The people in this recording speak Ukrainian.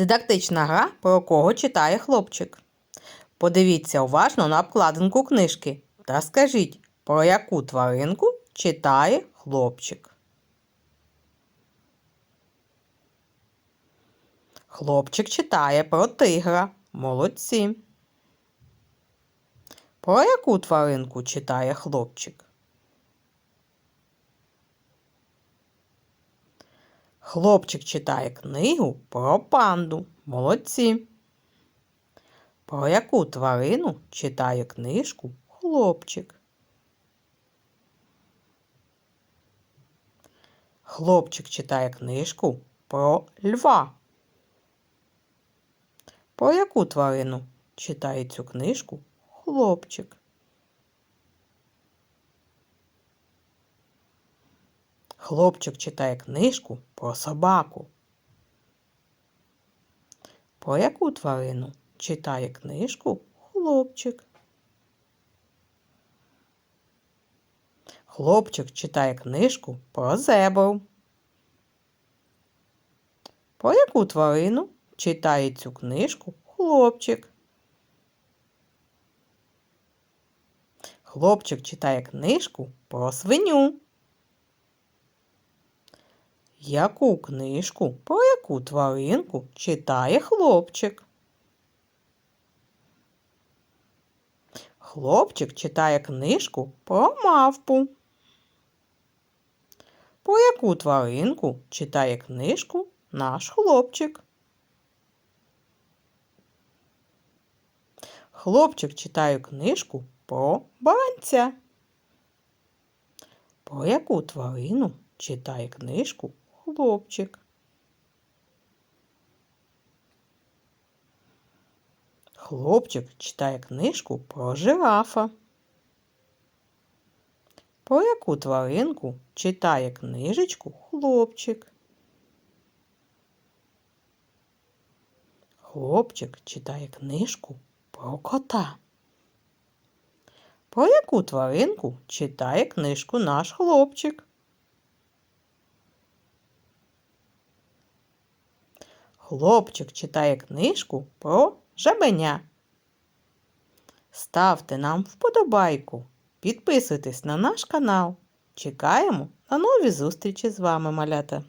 Дидактична гра, про кого читає хлопчик. Подивіться уважно на обкладинку книжки та скажіть, про яку тваринку читає хлопчик. Хлопчик читає про тигра. Молодці. Про яку тваринку читає хлопчик? Хлопчик читає книгу про панду. Молодці. Про яку тварину читає книжку хлопчик? Хлопчик читає книжку про льва. Про яку тварину читає цю книжку хлопчик? Хлопчик читає книжку про собаку. Про яку тварину читає книжку хлопчик? Хлопчик читає книжку про зебру. Про яку тварину читає цю книжку хлопчик? Хлопчик читає книжку про свиню. Яку книжку про яку тваринку читає хлопчик? Хлопчик читає книжку про мавпу. Про яку тваринку читає книжку наш хлопчик? Хлопчик читає книжку про баранця. Про яку тварину читає книжку хлопчик? Хлопчик читає книжку про жирафа. Про яку тваринку читає книжечку хлопчик? Хлопчик читає книжку про кота. Про яку тваринку читає книжку наш хлопчик? Хлопчик читає книжку про жабеня. Ставте нам вподобайку, підписуйтесь на наш канал. Чекаємо на нові зустрічі з вами, малята.